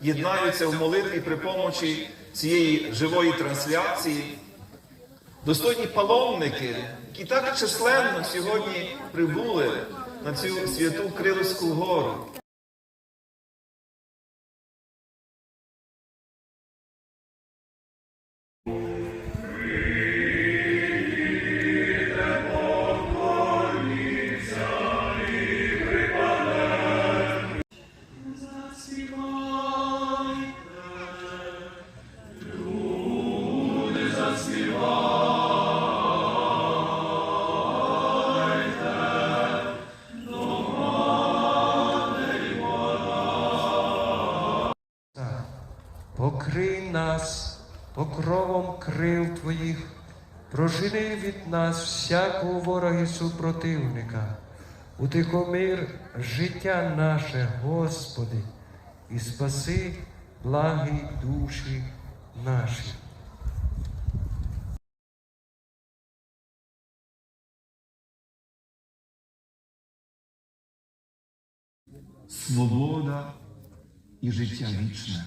єднаються в молитві при помочі цієї живої трансляції. Достойні паломники, які так численно сьогодні прибули на цю святу Криловську гору. Покрий нас покровом крил Твоїх, прожени від нас всякого ворога і супротивника, утихомир життя наше, Господи, і спаси благі душі наші. свобода і життя вічне.